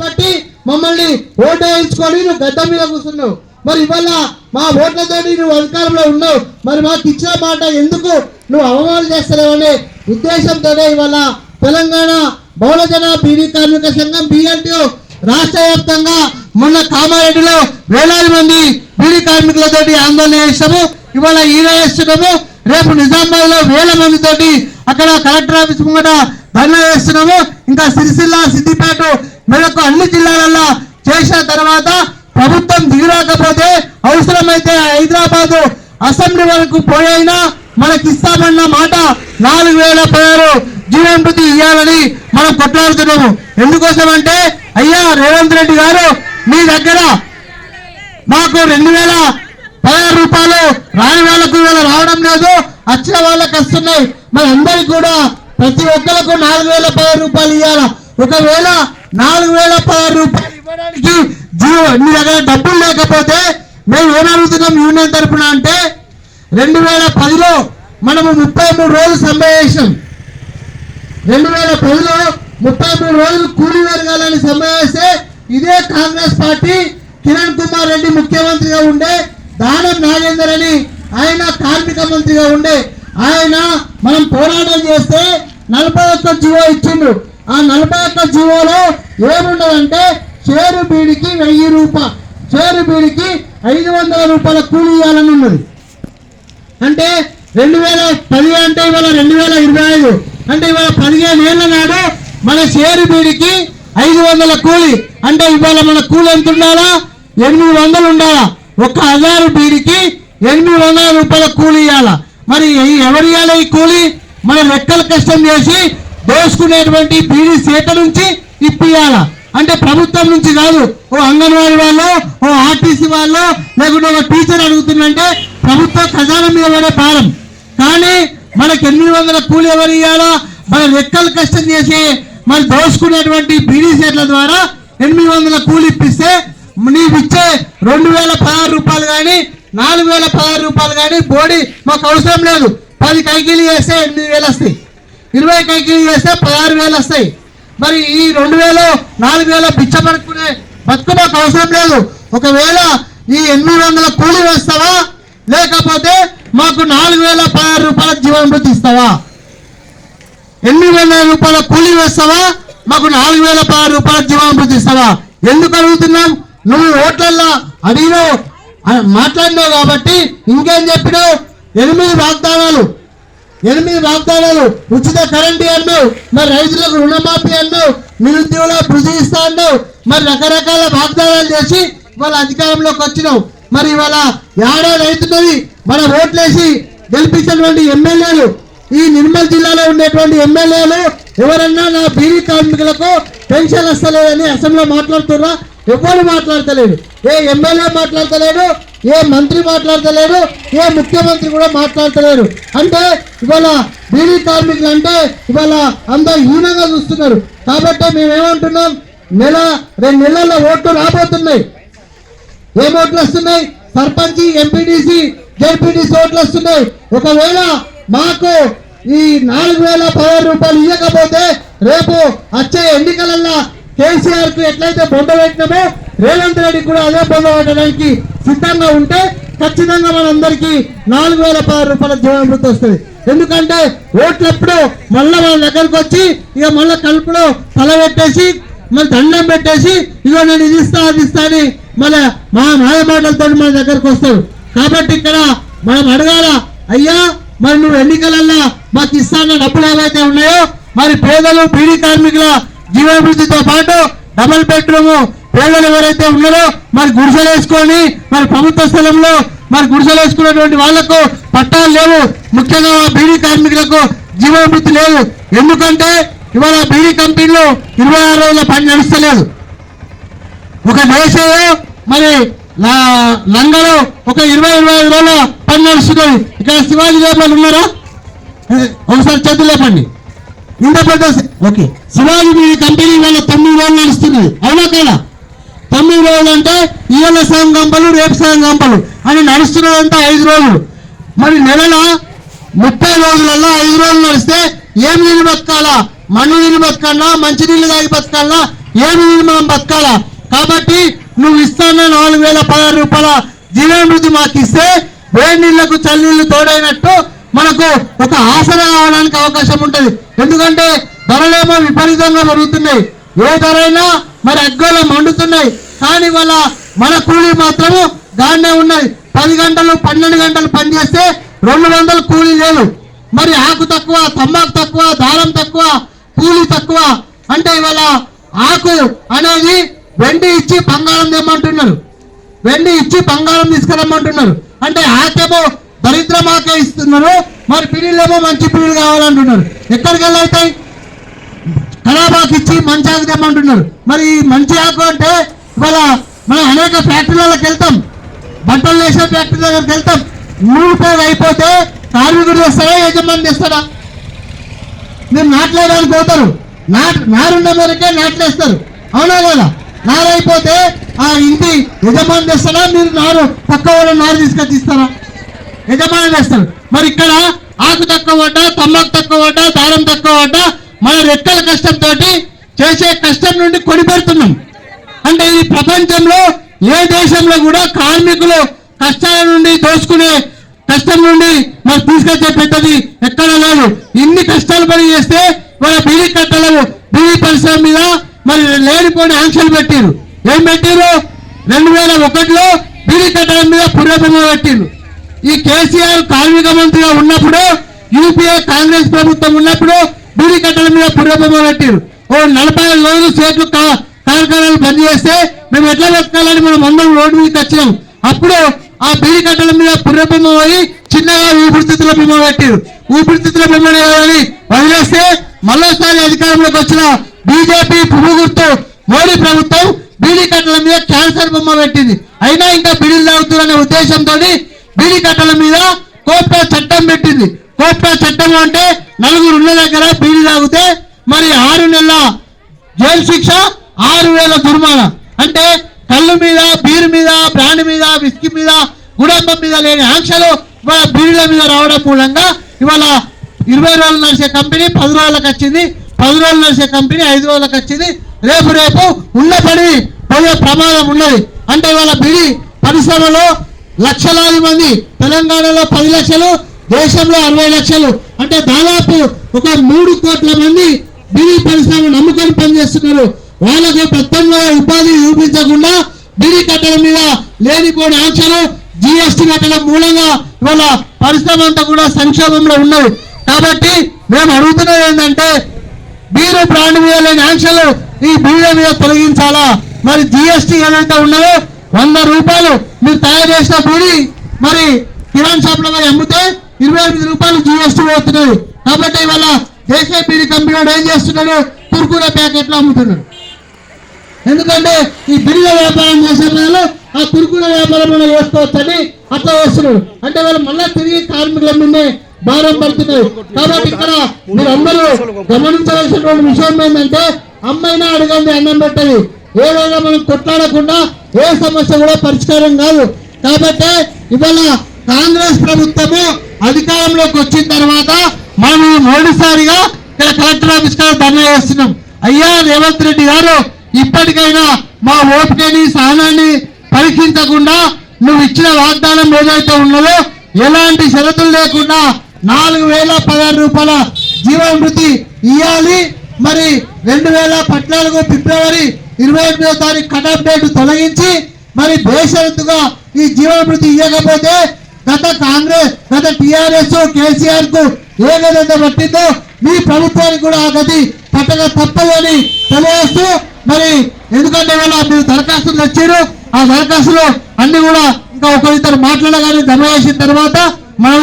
కాబట్టి మమ్మల్ని ఓటు వేయించుకొని నువ్వు గడ్డ మీద కూర్చున్నావు. మరి ఇవాళ మా ఓట్లతో నువ్వు అధికారంలో ఉన్నావు. మరి మాకు ఇచ్చిన మాట ఎందుకు నువ్వు అవమానం చేస్తలేవనే ఉద్దేశంతోనే ఇవాళ తెలంగాణ బహుళజన బీడీ కార్మిక సంఘం బిఎన్టీ రాష్ట్ర వ్యాప్తంగా మొన్న కామారెడ్డిలో వేలాది మంది బీడీ కార్మికులతోటి ఆందోళన చేస్తాము ఇవాళ ఈయన చేస్తున్నాము. రేపు నిజామాబాద్లో వేల మందితోటి అక్కడ కలెక్టర్ ఆఫీస్ ముంగట ధర్నా చేస్తున్నాము. ఇంకా సిరిసిల్ల సిద్దిపేట మనకు అన్ని జిల్లాలలో చేసిన తర్వాత ప్రభుత్వం దిగిరాకపోతే అవసరమైతే హైదరాబాద్ అసెంబ్లీ వరకు పోయైనా మనకి ఇస్తామన్న మాట నాలుగు వేల పదహారు జీవన ప్రతి ఇవ్వాలని మనం కొట్లాడుతున్నాము. ఎందుకోసం అంటే అయ్యా రేవంత్ రెడ్డి గారు మీ దగ్గర మాకు రెండు వేల పదహారు రూపాయలు రాని వాళ్ళకు ఇవాళ రావడం లేదు. వచ్చిన వాళ్ళకి వస్తున్నాయి. మరి అందరికి కూడా ప్రతి ఒక్కరికి నాలుగు వేల పదహారు రూపాయలు ఇవ్వాలి ఒకవేళ నాలుగు వేల పదహారు రూపాయలు ఇవ్వడానికి జీవో మీ దగ్గర డబ్బులు లేకపోతే మేము ఏమడుగుతున్నాం యూనియన్ తరఫున అంటే రెండు వేల పదిలో మనము ముప్పై మూడు రోజులు సమ్మె చేసినాం. రెండు వేల పదిలో ముప్పై మూడు రోజులు కూలి వర్గాలని సమ్మె చేస్తే ఇదే కాంగ్రెస్ పార్టీ కిరణ్ కుమార్ రెడ్డి ముఖ్యమంత్రిగా ఉండే దానం నాగేందర్ అని ఆయన కార్మిక మంత్రిగా ఉండే ఆయన మనం పోరాటం చేస్తే నలభై ఒక్క జీవో ఇచ్చిండు. ఆ నలభై ఒక్క జీవోలో ఏముండదంటే చేరు బీడికి వెయ్యి రూపాయ చేరు బీడికి ఐదు వందల రూపాయల కూలి ఇవ్వాలని ఉన్నది. అంటే రెండు వేల పది అంటే ఇవాళ రెండు వేల ఇరవై ఐదు. అంటే ఇవాళ పదిహేను ఏళ్ళ నాడు మన షేరు బీడికి ఐదు వందల కూలి. అంటే ఇవాళ మన కూలి ఎంత ఉండాలా? ఎనిమిది వందలు ఉండాలా? ఒక్క హజారు బీడికి ఎనిమిది వందల రూపాయల కూలి ఇవ్వాలా? మరి ఎవరు ఇవ్వాలి ఈ కూలి? మన లెక్కలు కష్టం చేసి దోసుకునేటువంటి బీడీ సీత నుంచి ఇప్పియాల అంటే ప్రభుత్వం నుంచి కాదు ఓ అంగన్వాడీ వాళ్ళు ఓ ఆర్టీసీ వాళ్ళు లేకుంటే ఒక టీచర్ అడుగుతుందంటే ప్రభుత్వ ఖజానా మీద పడే భారం. కానీ మనకు ఎనిమిది వందల కూలి ఎవరు ఇవ్వాలా మన రెక్కలు కష్టం చేసి మరి దోసుకునేటువంటి బీడీ సెట్ల ద్వారా ఎనిమిది వందల కూలి ఇప్పిస్తే నీవు ఇచ్చే రెండు వేల పదహారు రూపాయలు కానీ నాలుగు వేల పదహారు రూపాయలు కానీ బోడీ మాకు అవసరం లేదు. పది కైకిలు చేస్తే ఎనిమిది వేలు వస్తాయి. ఇరవై కైకిలు చేస్తే పదహారు వేలు వస్తాయి. మరి ఈ రెండు వేలు నాలుగు వేల పిచ్చబడుకునే బతుకు మాకు అవసరం లేదు. ఒకవేళ ఈ ఎనిమిది వందల కూలి వేస్తావా? లేకపోతే మాకు నాలుగు వేల పదహారు రూపాయల జీవనభృతి ఇస్తావా? ఎనిమిది వందల రూపాయల కూలి వేస్తావా? మాకు నాలుగు వేల పదహారు రూపాయల జీవనభృతి ఇస్తావా? ఎందుకు అడుగుతున్నాం? నువ్వు ఓట్లల్లో అడిగినావు మాట్లాడినావు కాబట్టి ఇంకేం చెప్పినావు? ఎనిమిది వాగ్దానాలు ఎనిమిది వాగ్దానాలు. ఉచిత కరెంటు అన్నావు మరి రైతులకు రుణమాఫీ అన్నావు నిరుద్యోగుల భృతి ఇస్తా అన్నావు మరి రకరకాల వాగ్దానాలు చేసి వాళ్ళ అధికారంలోకి వచ్చినావు మరి ఇవాళ ఏడాది రైతున్నది? మన ఓట్లేసి గెలిపించినటువంటి ఎమ్మెల్యేలు ఈ నిర్మల్ జిల్లాలో ఉండేటువంటి ఎమ్మెల్యేలు ఎవరన్నా నా బీడీ కార్మికులకు పెన్షన్ వస్తలేదని అసెంబ్లీలో మాట్లాడుతున్నా ఎవరు మాట్లాడతలేడు ఏ ఎమ్మెల్యే మాట్లాడతలేడు ఏ మంత్రి మాట్లాడతలేడు ఏ ముఖ్యమంత్రి కూడా మాట్లాడతలేరు అంటే ఇవాళ బీడీ కార్మికులు అంటే ఇవాళ అందరూ హీనంగా చూస్తున్నారు. కాబట్టి మేమేమంటున్నాం నెల రెండు నెలల్లో ఓట్లు రాబోతున్నాయి. ఏం ఓట్లు వస్తున్నాయి? సర్పంచ్ ఎంపీడీసీ జెడ్పీడీసీ ఓట్లు వస్తున్నాయి. ఒకవేళ మాకు ఈ నాలుగు వేల పదహారు రూపాయలు ఇవ్వకపోతే రేపు వచ్చే ఎన్నికలల్లో కేసీఆర్కు ఎట్లయితే బొంద పెట్టినామో రేవంత్ రెడ్డి కూడా అదే బొంద పెట్టడానికి సిద్ధంగా ఉంటే ఖచ్చితంగా మనందరికీ నాలుగు వేల పదహారు రూపాయల జీవనభృతి వస్తుంది. ఎందుకంటే ఓట్లప్పుడు మళ్ళీ వాళ్ళ మన దగ్గరకు వచ్చి ఇక మళ్ళీ కలుపులో తల పెట్టేసి దండం పెట్టేసి ఇగో నేను ఇది ఇస్తా అది ఇస్తా అని మళ్ళా మా మాయ మాటలతో మన దగ్గరకు వస్తాడు కాబట్టి ఇక్కడ మనం అడగాల అయ్యా మరి నువ్వు ఎన్నికలల్లో మాకు ఇస్తాన్న డబ్బులు ఏవైతే ఉన్నాయో మరి పేదలు పీడి కార్మికుల జీవాభివృద్ధితో పాటు డబుల్ బెడ్రూమ్ పేదలు ఎవరైతే ఉన్నారో మరి గుడిసెలు వేసుకొని మరి ప్రభుత్వ స్థలంలో మరి గుడిసెలు వేసుకున్నటువంటి వాళ్ళకు పట్టాలు లేవు. ముఖ్యంగా ఆ బీడీ కార్మికులకు జీవనభృతి లేదు ఎందుకంటే ఇవాళ బీడీ కంపెనీలు ఇరవై ఆరు రోజుల పని నడుస్తలేదు. ఒక దేశంలో మరి లంగలో ఒక ఇరవై ఇరవై ఐదు రోజుల పని నడుస్తున్నది. ఇక్కడ శివాజీ లేబర్లు ఉన్నారా? ఒకసారి చేతులు లేపండి. ఇంత పెద్ద ఓకే. శివాజీ కంపెనీ వాళ్ళ తొమ్మిది రోజులు నడుస్తున్నది. అవునా కదా? తొమ్మిది రోజులు అంటే ఇవాళ సగం గంపలు రేపు సగం గంపలు అని నడుస్తున్నదంతా ఐదు రోజులు. మరి నెలలో ముప్పై రోజులలో ఐదు రోజులు నడిస్తే ఏం నీళ్ళు బతకాలా? మన్ను నీళ్ళు బతకాలా? మంచినీళ్ళు తాగి బతకాలా? ఏమి నీళ్ళు మనం బతకాలా? కాబట్టి నువ్వు ఇస్తాన నాలుగు వేల పదహారు రూపాయల జీవనృతి మాకు ఇస్తే వేడి నీళ్ళకు చల్లీళ్ళు తోడైనట్టు మనకు ఒక ఆసరా రావడానికి అవకాశం ఉంటుంది. ఎందుకంటే ధరలేమో విపరీతంగా పెరుగుతున్నాయి. ఏ ధరైనా మరి అగ్గోలు మండుతున్నాయి. కానీ వాళ్ళ మన కూలీ మాత్రము దాన్నే ఉన్నాయి. పది గంటలు పన్నెండు గంటలు పనిచేస్తే రెండు వందలు కూలీ లేదు మరి ఆకు తక్కువ తమ్మాకు తక్కువ దారం తక్కువ కూలి తక్కువ. అంటే ఇవాళ ఆకు అనేది వెండి ఇచ్చి బంగారం తెమ్మంటున్నారు. వెండి ఇచ్చి బంగారం తీసుకురమ్మంటున్నారు. అంటే ఆకేమో దరిద్రమాకే ఇస్తున్నారు. మరి పిల్లలేమో మంచి పిల్లలు కావాలంటున్నారు. ఎక్కడికి వెళ్ళవుతాయి కళాబాకు ఇచ్చి మంచి ఆకు తెమ్మంటున్నారు. మరి ఈ మంచి ఆకు అంటే ఇవాళ మనం అనేక ఫ్యాక్టరీలకు వెళ్తాం. బట్టలు వేసే ఫ్యాక్టరీ దగ్గరికి వెళ్తాం. నూనె అయిపోతే కార్మికుడు తెస్తాడా యజమాని తెస్తాడా? మీరు నాట్లేయడానికి పోతారు. నాట్ నారున్న మేరకే నాట్లేస్తారు. అవునా కదా నారైపోతే ఆ ఇంటి యజమాని తెస్తారా మీరు నారు పక్క వాళ్ళ నారు తీసుకొచ్చి ఇస్తారా? యజమాని తెస్తారు. మరి ఇక్కడ ఆకు తక్కువ పడ్డ తమ్మకు తక్కువ పడ్డ దారం తక్కువ పడ్డ మన రెక్కల కష్టంతో చేసే కష్టం నుండి కొనిపెడుతున్నాం. అంటే ఈ ప్రపంచంలో ఏ దేశంలో కూడా కార్మికులు కష్టాల నుండి దోచుకునే కష్టం నుండి మరి తీసుకొచ్చే పెద్దది ఎక్కడ లేదు. ఇన్ని కష్టాలు పని చేస్తే మన బీడీ కట్టలు బీడీ పరిశ్రమ మీద మరి లేనిపోయిన ఆంక్షలు పెట్టారు ఏం పెట్టారు రెండు వేల ఒకటిలో బీడీ కట్టల మీద పురోగమ పెట్టారు ఈ కేసీఆర్ కార్మిక మంత్రిగా ఉన్నప్పుడు యూపీఏ కాంగ్రెస్ ప్రభుత్వం ఉన్నప్పుడు బీడీ కట్టల మీద పురోగమ పెట్టారు ఓ నలభై ఐదు రోజులు సేట్లు కా- కార్ఖానాలు బంద్ చేస్తే మేము ఎట్లా బతకాలని మనం అందరం రోడ్డు మీదకి వచ్చినాం. అప్పుడు ఆ బీడీ కట్టల మీద పుర్రబొమ్మ పోయి చిన్నగా ఊపిరితిత్తుల బొమ్మ పెట్టారు ఊపిరితిత్తుల బొమ్మని కానీ వదిలేస్తే మరోసారి అధికారంలోకి వచ్చిన బీజేపీ పువ్వు మోడీ ప్రభుత్వం బీడీ కట్టల మీద క్యాన్సర్ బొమ్మ పెట్టింది. అయినా ఇంకా బిడీలు తాగుతారనే ఉద్దేశంతో బీడీ కట్టల మీద కోప చట్టం పెట్టింది. కోట్ల చట్టం అంటే నలుగురు ఉన్న దగ్గర బీడీ తాగితే మరి ఆరు నెలల జైలు శిక్ష ఆరు వేల జుర్మానా అంటే కళ్ళు మీద బీరు మీద బ్రాండ్ మీద విస్కీ మీద గుడాంబం మీద లేని ఆంక్షలు ఇవాళ బీరుల మీద రావడం మూలంగా ఇవాళ ఇరవై రోజులు నడిచే కంపెనీ పది రోజులకు వచ్చింది. పది రోజులు నడిచే కంపెనీ ఐదు రోజులకు వచ్చింది. రేపు రేపు ఉన్న పోయే ప్రమాదం ఉన్నది. అంటే ఇవాళ బిడి పరిశ్రమలో లక్షలాది మంది తెలంగాణలో పది లక్షలు దేశంలో అరవై లక్షలు. అంటే దాదాపు ఒక మూడు కోట్ల మంది బిడి పరిశ్రమ నమ్ముకొని పనిచేస్తున్నారు. వాళ్ళకి ప్రత్యామ్నాయ ఉపాధి చూపించకుండా బిడి కట్టల మీద లేనిపోని ఆంక్షలు జిఎస్టీ కట్టడం మూలంగా ఇవాళ పరిశ్రమ అంతా కూడా సంక్షోభంలో ఉన్నది. కాబట్టి మేము అడుగుతున్నది ఏంటంటే బీరు బ్రాండ్ మీద లేని ఆంక్షలు ఈ బీరు మీద తొలగించాలా? మరి జిఎస్టీ ఏదైతే ఉన్నదో వంద రూపాయలు మీరు తయారు చేసిన బీడి మరి కిరాణ్ షాప్లో మరి అమ్మితే ఇరవై ఎనిమిది రూపాయలు జిఎస్టీ పోతున్నాయి. కాబట్టి ఇవాళ దేశీయ కంపెనీ ఏం చేస్తున్నాడు? కుర్కురే ప్యాకెట్లు అమ్ముతున్నాడు. ఎందుకంటే ఈ బిల్ల వ్యాపారం చేసే వాళ్ళు ఆ కురుకుల వ్యాపారం మనం చేసుకోవచ్చని అట్లా చేస్తున్నారు అంటే వాళ్ళు మళ్ళీ తిరిగి కార్మికుల మీదే భారం పడుతున్నారు కాబట్టి ఇక్కడ మీరు అందరూ గమనించవలసినటువంటి విషయం ఏంటంటే అమ్మైనా అడగండి అన్నం పెట్టది ఏదైనా మనం కొట్లాడకుండా ఏ సమస్య కూడా పరిష్కారం కాదు. కాబట్టి ఇవాళ కాంగ్రెస్ ప్రభుత్వము అధికారంలోకి వచ్చిన తర్వాత మనం మొదటిసారిగా ఇక్కడ కలెక్టర్ ఆఫీస్ కాడ ధర్నా చేస్తున్నాం. అయ్యా రేవంత్ రెడ్డి గారు ఇప్పటికైనా మా ఓపికని సహనాన్ని పరీక్షించకుండా నువ్వు ఇచ్చిన వాగ్దానం ఏదైతే ఉన్నదో ఎలాంటి షరతులు లేకుండా నాలుగు వేల పదహారు రూపాయల జీవామృతి ఇవ్వాలి మరి రెండు వేల పద్నాలుగు ఫిబ్రవరి ఇరవై ఎనిమిదో తారీఖు కటాప్ డేట్ తొలగించి మరి బేషరతుగా ఈ జీవామృతి ఇవ్వకపోతే గత కాంగ్రెస్ గత టిఆర్ఎస్ కేసీఆర్కు ఏ గదైతే పట్టిందో మీ ప్రభుత్వానికి కూడా ఆ గది పట్టక తప్పదని తెలియజేస్తూ మరి ఎందుకంటే వాళ్ళ మీరు దరఖాస్తులు తెచ్చారు ఆ దరఖాస్తులో అన్ని కూడా ఇంకా ఒకరిద్దరు మాట్లాడగానే జమ చేసిన తర్వాత మనం